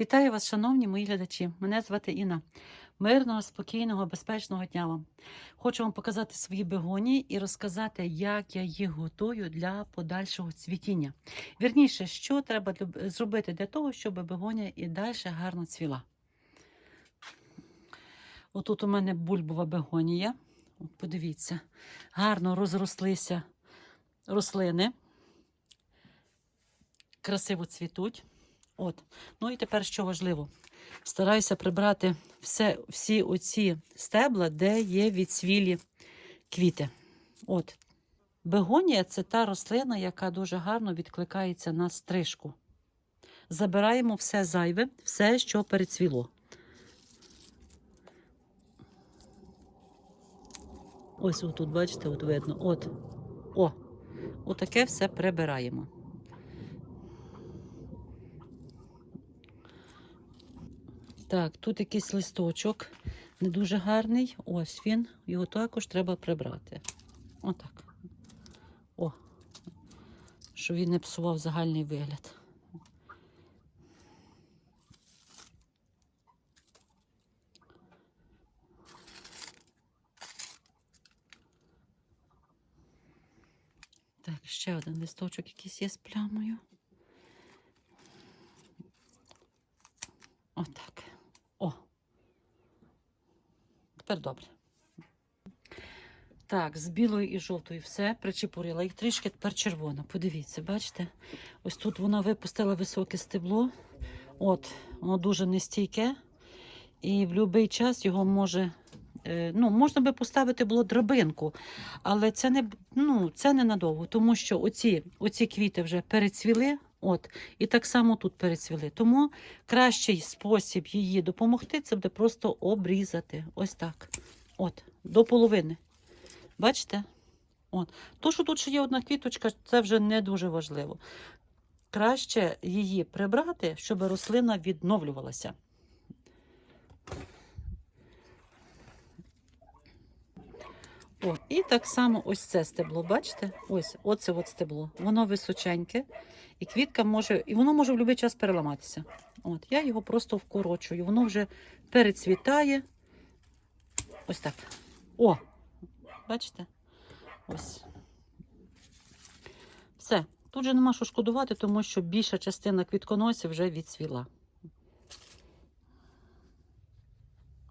Вітаю вас, шановні мої глядачі. Мене звати Інна. Мирного, спокійного, безпечного дня вам. Хочу вам показати свої бегонії і розказати, як я їх готую для подальшого цвітіння. Вірніше, що треба зробити для того, щоб бегонія і далі гарно цвіла. Отут у мене бульбова бегонія. От подивіться, гарно розрослися рослини, красиво цвітуть. От. Ну і тепер, що важливо, стараюся прибрати все, всі оці стебла, де є відсвілі квіти. От. Бегонія це та рослина, яка дуже гарно відкликається на стрижку. Забираємо все зайве, все, що перецвіло. Ось отут, бачите, от видно. От. О, отаке все прибираємо. Так, тут якийсь листочок не дуже гарний. Ось він. Його також треба прибрати. Отак. О. Щоб він не псував загальний вигляд. Так, ще один листочок якийсь є з плямою. Отак. О. Тепер добре. Так, з білою і жовтою все причепурила. Їх трішки тепер червона. Подивіться, бачите? Ось тут вона випустила високе стебло. От, воно дуже нестійке. І в будь-який час його може. е, Ну, можна би поставити було драбинку, але це не, ну, це не надовго, тому що оці, оці квіти вже перецвіли, от, і так само тут перецвіли. Тому кращий спосіб її допомогти це буде просто обрізати. Ось так. От, до половини. Бачите? От. То, що тут ще є одна квіточка, це вже не дуже важливо. Краще її прибрати, щоб рослина відновлювалася. О, і так само ось це стебло, бачите? Ось оце от стебло. Воно височеньке, і квітка може, і воно може в будь-який час переламатися. От, я його просто вкорочую. Воно вже перецвітає. Ось так. О! Бачите? Ось. Все. Тут же нема що шкодувати, тому що більша частина квітконосів вже відцвіла.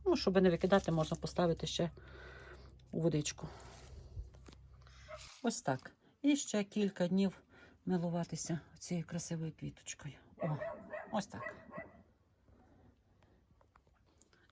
Ну, щоб не викидати, можна поставити ще у водичку. Ось так. І ще кілька днів милуватися цією красивою квіточкою. О, ось так.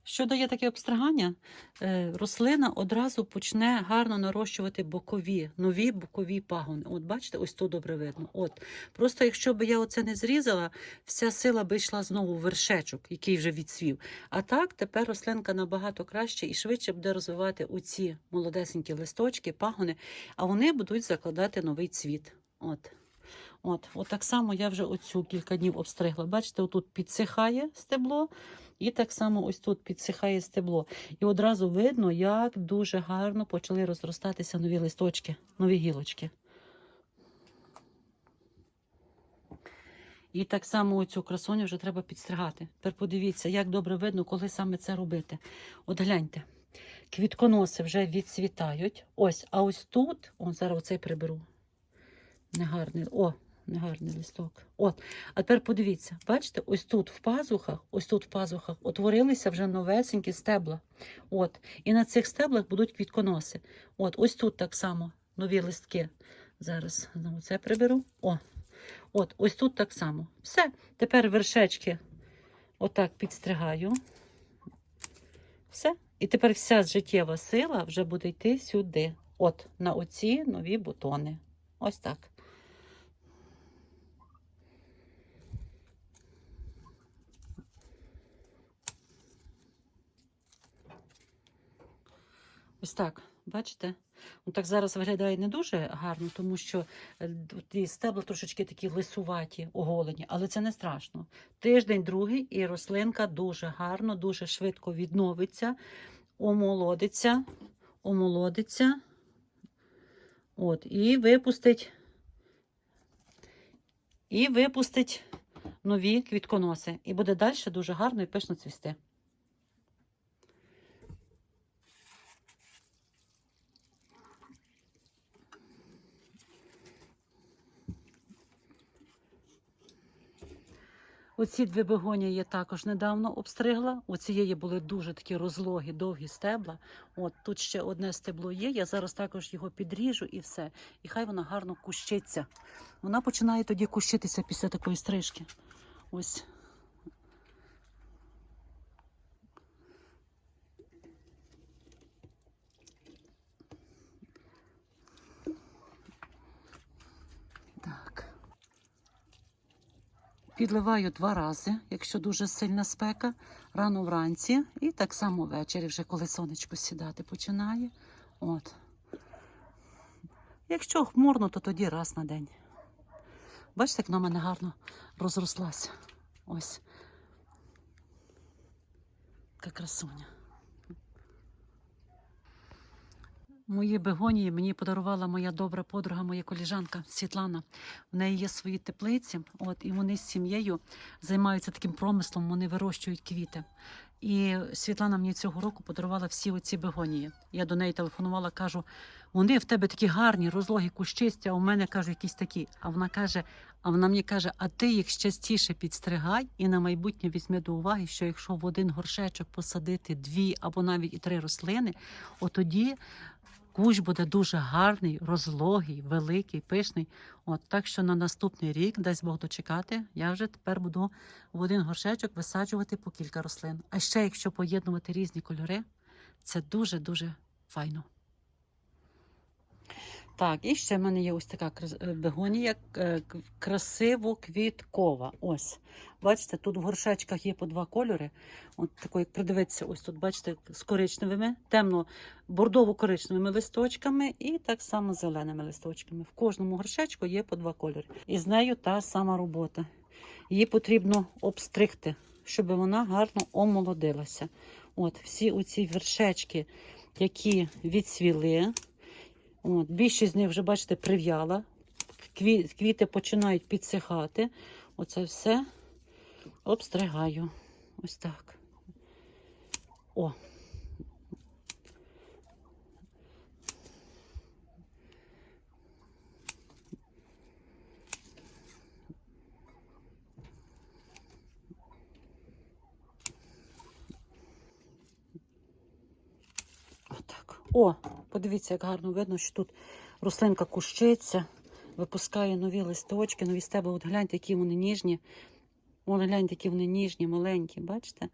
Що дає таке обстригання? Е, рослина одразу почне гарно нарощувати бокові, нові бокові пагони. От бачите, ось тут добре видно. От. Просто якщо б я оце не зрізала, вся сила би йшла знову в вершечок, який вже відсвів. А так тепер рослинка набагато краще і швидше буде розвивати оці молодесенькі листочки, пагони, а вони будуть закладати новий цвіт. От. От, от так само я вже оцю кілька днів обстригла. Бачите, отут підсихає стебло, і так само ось тут підсихає стебло. І одразу видно, як дуже гарно почали розростатися нові листочки, нові гілочки. І так само оцю красуню вже треба підстригати. Тепер подивіться, як добре видно, коли саме це робити. От гляньте, квітконоси вже відцвітають. Ось, а ось тут, о, зараз оцей приберу. Негарний. О, негарний листок. От. А тепер подивіться, бачите, ось тут в пазухах, ось тут в пазухах утворилися вже новесенькі стебла. От. І на цих стеблах будуть квітконоси. От, ось тут так само нові листки. Зараз знову це приберу. О. От, ось тут так само. Все. Тепер вершечки отак підстригаю. Все. І тепер вся життєва сила вже буде йти сюди. От, на оці нові бутони. Ось так. Ось так, бачите? Ну, так зараз виглядає не дуже гарно, тому що е, ті стебла трошечки такі лисуваті, оголені, але це не страшно. Тиждень, другий, і рослинка дуже гарно, дуже швидко відновиться, омолодиться, омолодиться. От, і випустить, і випустить нові квітконоси. І буде далі дуже гарно і пишно цвісти. Оці дві бегонії я також недавно обстригла. У цієї були дуже такі розлогі, довгі стебла. От тут ще одне стебло є. Я зараз також його підріжу і все. І хай вона гарно кущиться. Вона починає тоді кущитися після такої стрижки. Ось. Підливаю два рази, якщо дуже сильна спека, рано вранці і так само ввечері, вже коли сонечко сідати починає. От. Якщо хмурно, то тоді раз на день. Бачите, як вона мене гарно розрослася. Ось. Яка красуня. Мої бегонії мені подарувала моя добра подруга, моя коліжанка Світлана. В неї є свої теплиці, от і вони з сім'єю займаються таким промислом, вони вирощують квіти. І Світлана мені цього року подарувала всі оці бегонії. Я до неї телефонувала, кажу: вони в тебе такі гарні, розлогі, кущисті, а у мене кажу, якісь такі. А вона каже: а вона мені каже, а ти їх частіше підстригай і на майбутнє візьми до уваги, що якщо в один горшечок посадити дві або навіть і три рослини, от тоді кущ буде дуже гарний, розлогий, великий, пишний. От так що на наступний рік, дасть Бог дочекати, я вже тепер буду в один горшечок висаджувати по кілька рослин. А ще якщо поєднувати різні кольори, це дуже дуже файно. Так, і ще в мене є ось така е, бегонія е, красиво-квіткова. Ось. Бачите, тут в горшечках є по два кольори. От такої, як придивитися, ось тут, бачите, з коричневими, темно бордово-коричневими листочками і так само зеленими листочками. В кожному горшечку є по два кольори. І з нею та сама робота. Її потрібно обстригти, щоб вона гарно омолодилася. От, всі оці вершечки, які відцвіли, От, більшість з них вже, бачите, прив'яла. Кві- Квіти починають підсихати. Оце все обстригаю. Ось так. О. Отак. О, подивіться, як гарно видно, що тут рослинка кущиться, випускає нові листочки, нові стебла. От гляньте, які вони ніжні. Вон гляньте, які вони ніжні, маленькі, бачите?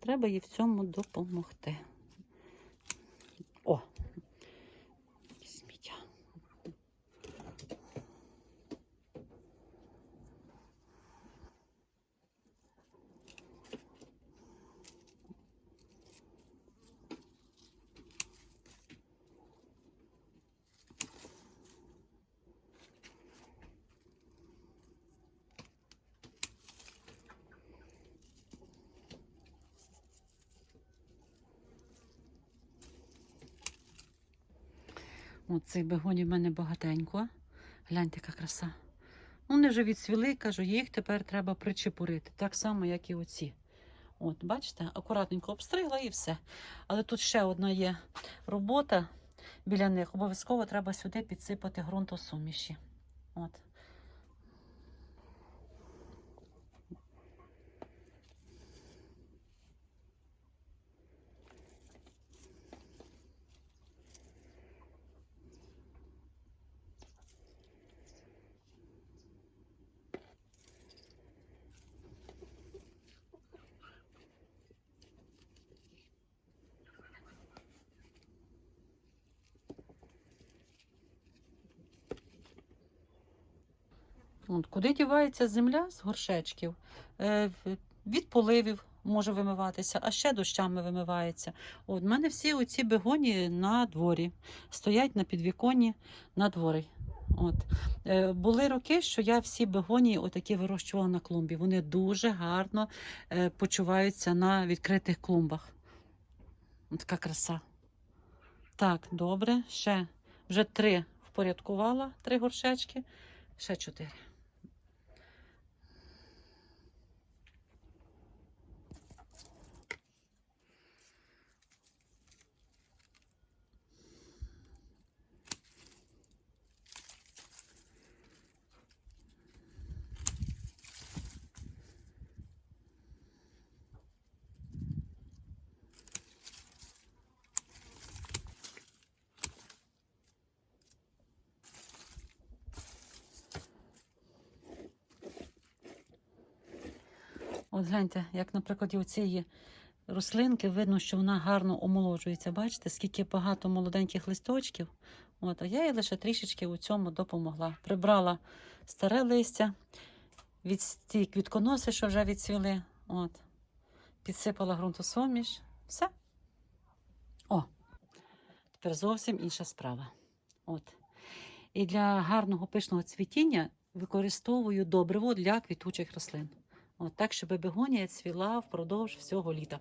Треба їй в цьому допомогти. О! Сміття. От цих бегонів в мене багатенько. Гляньте, яка краса. Вони вже відсвіли, кажу, їх тепер треба причепурити. Так само, як і оці. От, бачите, акуратненько обстригла і все. Але тут ще одна є робота біля них. Обов'язково треба сюди підсипати ґрунтосуміші. От. От, куди дівається земля з горшечків? Е, від поливів може вимиватися, а ще дощами вимивається. От, в мене всі оці бегоні на дворі, стоять на підвіконні на дворі. От. Е, були роки, що я всі бегонії отакі вирощувала на клумбі. Вони дуже гарно е, почуваються на відкритих клумбах. Така краса. Так, добре, ще вже три впорядкувала, три горшечки, ще чотири. От гляньте, як, наприклад, у цієї рослинки видно, що вона гарно омолоджується. Бачите, скільки багато молоденьких листочків. От, а я їй лише трішечки у цьому допомогла. Прибрала старе листя, від ті квітконоси, що вже відцвіли. От, підсипала ґрунтосуміш. Все. О, тепер зовсім інша справа. От. І для гарного пишного цвітіння використовую добриво для квітучих рослин. От так, щоб бегонія цвіла впродовж всього літа.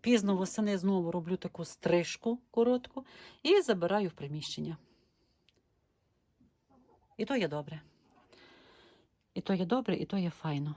Пізно восени знову роблю таку стрижку коротку і забираю в приміщення. І то є добре. І то є добре, і то є файно.